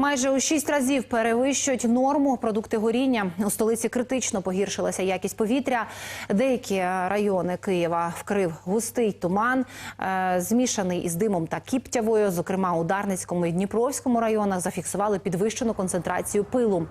Майже у шість разів перевищують норму продукти горіння. У столиці критично погіршилася якість повітря. Деякі райони Києва вкрив густий туман, е, змішаний із димом та кіптявою. Зокрема, у Дарницькому і Дніпровському районах зафіксували підвищену концентрацію пилу.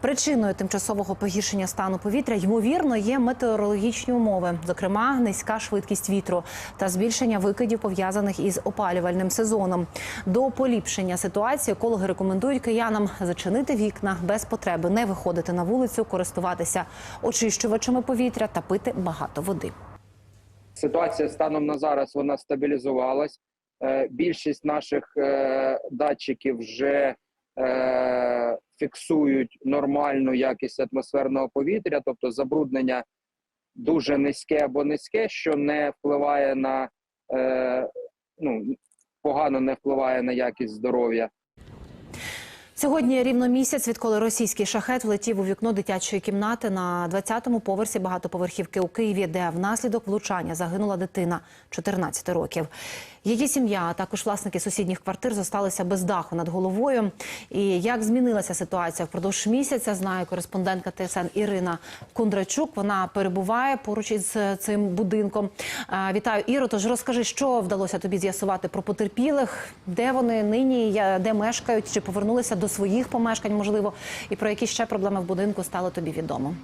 Причиною тимчасового погіршення стану повітря ймовірно є метеорологічні умови, зокрема низька швидкість вітру та збільшення викидів пов'язаних із опалювальним сезоном. До поліпшення ситуації екологи рекомендують киянам зачинити вікна без потреби, не виходити на вулицю, користуватися очищувачами повітря та пити багато води. Ситуація станом на зараз вона стабілізувалась. Е, Більшість наших е, датчиків вже е, фіксують нормальну якість атмосферного повітря, тобто забруднення дуже низьке або низьке, що не впливає на ну погано не впливає на якість здоров'я. Сьогодні рівно місяць, відколи російський шахет влетів у вікно дитячої кімнати на 20-му поверсі багатоповерхівки у Києві, де внаслідок влучання загинула дитина 14 років. Її сім'я, а також власники сусідніх квартир зосталися без даху над головою. І як змінилася ситуація впродовж місяця, знає кореспондентка ТСН Ірина Кундрачук. Вона перебуває поруч із цим будинком. Вітаю, Іро. Тож розкажи, що вдалося тобі з'ясувати про потерпілих, де вони нині, де мешкають, чи повернулися до своїх помешкань, можливо, і про які ще проблеми в будинку стало тобі відомо.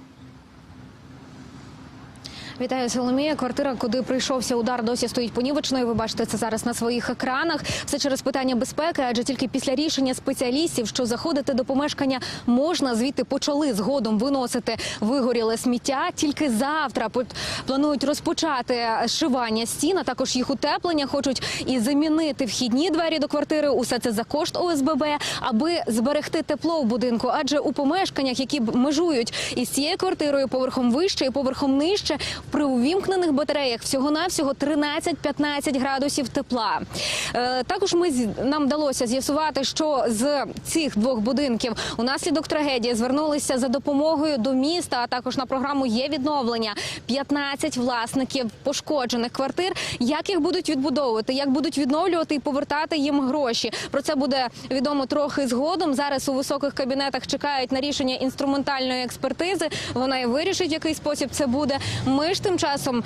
Вітаю Соломія. Квартира, куди прийшовся удар, досі стоїть понівечною. Ви бачите це зараз на своїх екранах. Все через питання безпеки, адже тільки після рішення спеціалістів, що заходити до помешкання можна, звідти почали згодом виносити вигоріле сміття. Тільки завтра планують розпочати зшивання стін, а також їх утеплення. Хочуть і замінити вхідні двері до квартири. Усе це за кошт ОСББ, аби зберегти тепло в будинку. Адже у помешканнях, які межують із цією квартирою поверхом вище і поверхом нижче, при увімкнених батареях всього навсього 13-15 градусів тепла. Е, також ми нам вдалося з'ясувати, що з цих двох будинків унаслідок трагедії звернулися за допомогою до міста, а також на програму є відновлення 15 власників пошкоджених квартир. Як їх будуть відбудовувати, як будуть відновлювати і повертати їм гроші? Про це буде відомо трохи згодом. Зараз у високих кабінетах чекають на рішення інструментальної експертизи. Вона і вирішить, в який спосіб це буде. Ми ж тим часом.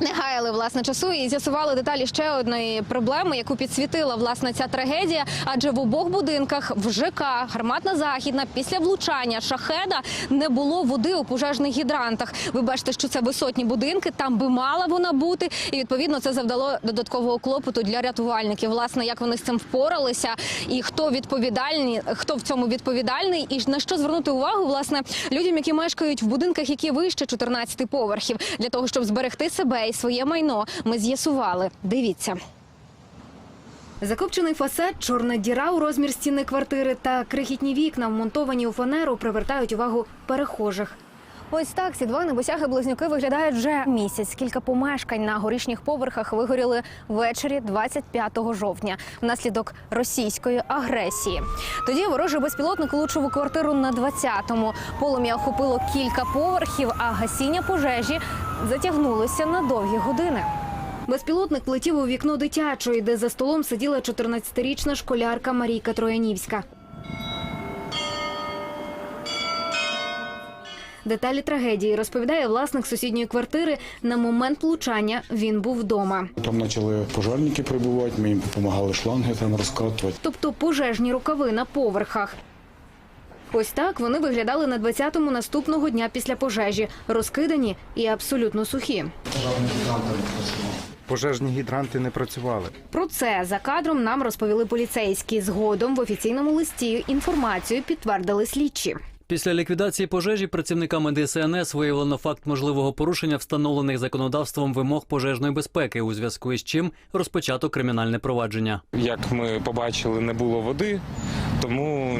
Не гаяли власне часу і з'ясували деталі ще одної проблеми, яку підсвітила власне ця трагедія. Адже в обох будинках в ЖК Гарматна Західна після влучання шахеда не було води у пожежних гідрантах. Ви бачите, що це висотні будинки, там би мала вона бути, і відповідно це завдало додаткового клопоту для рятувальників. Власне, як вони з цим впоралися, і хто відповідальні, хто в цьому відповідальний, і на що звернути увагу власне людям, які мешкають в будинках, які вище 14 поверхів, для того, щоб зберегти себе і своє майно. Ми з'ясували. Дивіться. Закопчений фасад, чорна діра у розмір стіни квартири та крихітні вікна, вмонтовані у фанеру, привертають увагу перехожих. Ось так ці два небосяги близнюки виглядають вже місяць. Кілька помешкань на горішніх поверхах вигоріли ввечері 25 жовтня внаслідок російської агресії. Тоді ворожий безпілотник влучив у квартиру на 20-му. Полум'я охопило кілька поверхів, а гасіння пожежі затягнулося на довгі години. Безпілотник летів у вікно дитячої, де за столом сиділа 14-річна школярка Марійка Троянівська. Деталі трагедії розповідає власник сусідньої квартири. На момент влучання він був вдома. Там почали пожежники прибувати, ми їм допомагали шланги там розкатувати. тобто пожежні рукави на поверхах. Ось так вони виглядали на 20-му наступного дня після пожежі, розкидані і абсолютно сухі. Пожежні гідранти не працювали. Про це за кадром нам розповіли поліцейські. Згодом в офіційному листі інформацію підтвердили слідчі. Після ліквідації пожежі працівниками ДСНС виявлено факт можливого порушення встановлених законодавством вимог пожежної безпеки, у зв'язку із чим розпочато кримінальне провадження. Як ми побачили, не було води, тому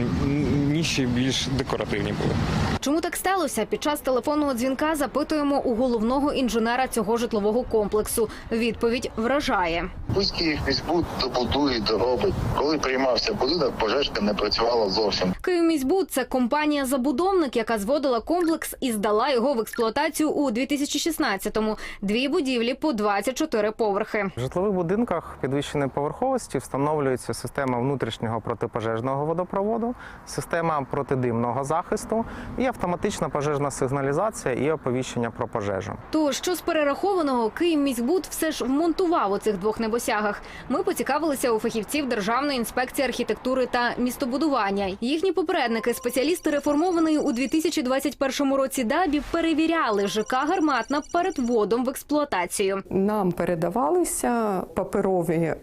ніші більш декоративні були. Чому так сталося? Під час телефонного дзвінка запитуємо у головного інженера цього житлового комплексу. Відповідь вражає. Пусть Київміськбуд добудує, доробить. Коли приймався будинок, пожежка не працювала зовсім. Київміськбуд – це компанія-забудовник, яка зводила комплекс і здала його в експлуатацію у 2016-му. Дві будівлі по 24 поверхи. В житлових будинках підвищеної поверховості встановлюється система внутрішнього протипожежного водопроводу, система протидимного захисту і автоматична пожежна сигналізація і оповіщення про пожежу. То що з перерахованого Київміськбуд все ж вмонтував у цих двох небосягах. Ми поцікавилися у фахівців Державної інспекції архітектури та містобудування. Їхні попередники, спеціалісти реформованої у 2021 році ДАБІ, перевіряли ЖК Гарматна перед вводом в експлуатацію. Нам передавалися паперові е,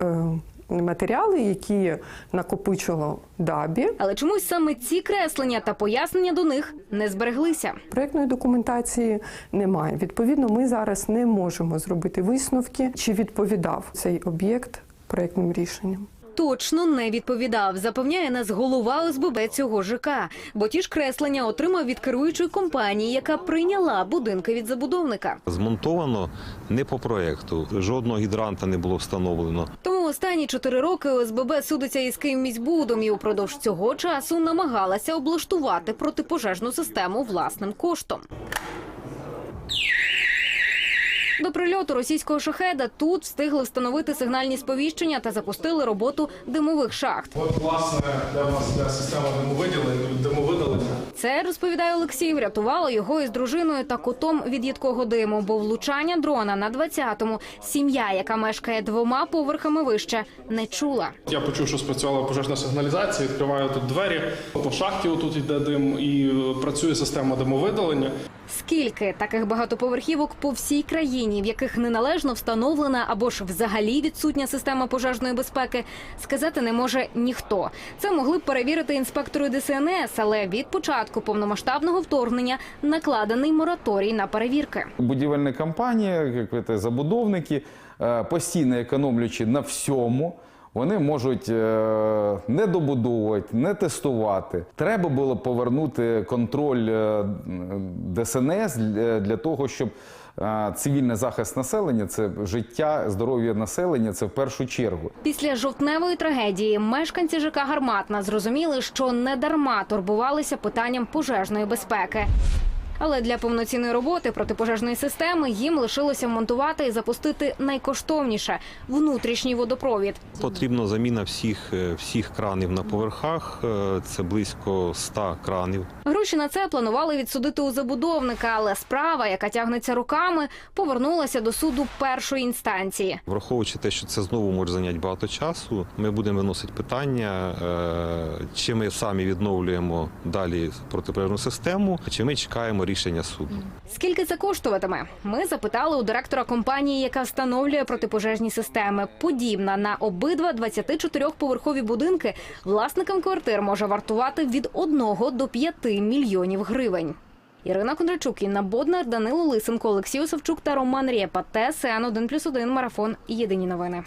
матеріали, які накопичило ДАБІ. Але чомусь саме ці креслення та пояснення до них не збереглися. Проектної документації немає. Відповідно, ми зараз не можемо зробити висновки, чи відповідав цей об'єкт проектним рішенням. Точно не відповідав, запевняє нас голова ОСББ цього ЖК. Бо ті ж креслення отримав від керуючої компанії, яка прийняла будинки від забудовника. Змонтовано не по проекту. Жодного гідранта не було встановлено. Тому останні чотири роки ОСББ судиться із Київміськбудом і упродовж цього часу намагалася облаштувати протипожежну систему власним коштом. До прильоту російського шахеда тут встигли встановити сигнальні сповіщення та запустили роботу димових шахт. От, власне, для вас йде система димовиділення, димовидалення. Це розповідає Олексій. Врятувало його із дружиною та котом від їдкого диму, бо влучання дрона на 20-му сім'я, яка мешкає двома поверхами вище, не чула. Я почув, що спрацювала пожежна сигналізація, відкриваю тут двері, по шахті отут йде дим і працює система димовидалення. Скільки таких багатоповерхівок по всій країні, в яких неналежно встановлена або ж взагалі відсутня система пожежної безпеки, сказати не може ніхто. Це могли б перевірити інспектори ДСНС, але від початку повномасштабного вторгнення накладений мораторій на перевірки. будівельні компанії, забудовники, е, постійно економлюючи на всьому, вони можуть е, не добудовувати, не тестувати. Треба було повернути контроль е, ДСНС для того, щоб цивільний захист населення це життя, здоров'я населення, це в першу чергу. Після жовтневої трагедії мешканці ЖК Гарматна зрозуміли, що не дарма турбувалися питанням пожежної безпеки. Але для повноцінної роботи протипожежної системи їм лишилося монтувати і запустити найкоштовніше внутрішній водопровід. Потрібна заміна всіх, е, всіх кранів на поверхах. Е, Це близько 100 кранів. Гроші на це планували відсудити у забудовника, але справа, яка тягнеться руками, повернулася до суду першої інстанції. Враховуючи те, що це знову може зайняти багато часу, ми будемо виносити питання, е, чи ми самі відновлюємо далі протипожежну систему, чи ми рішення суду. Скільки це коштуватиме? Ми запитали у директора компанії, яка встановлює протипожежні системи. Подібна на обидва 24-поверхові будинки власникам квартир може вартувати від 1 до 5 мільйонів гривень. Ірина Кондрачук, Інна Боднар, Данило Лисенко, Олексій Осавчук та Роман Рєпа. ТСН 1+,1 Марафон. Єдині новини.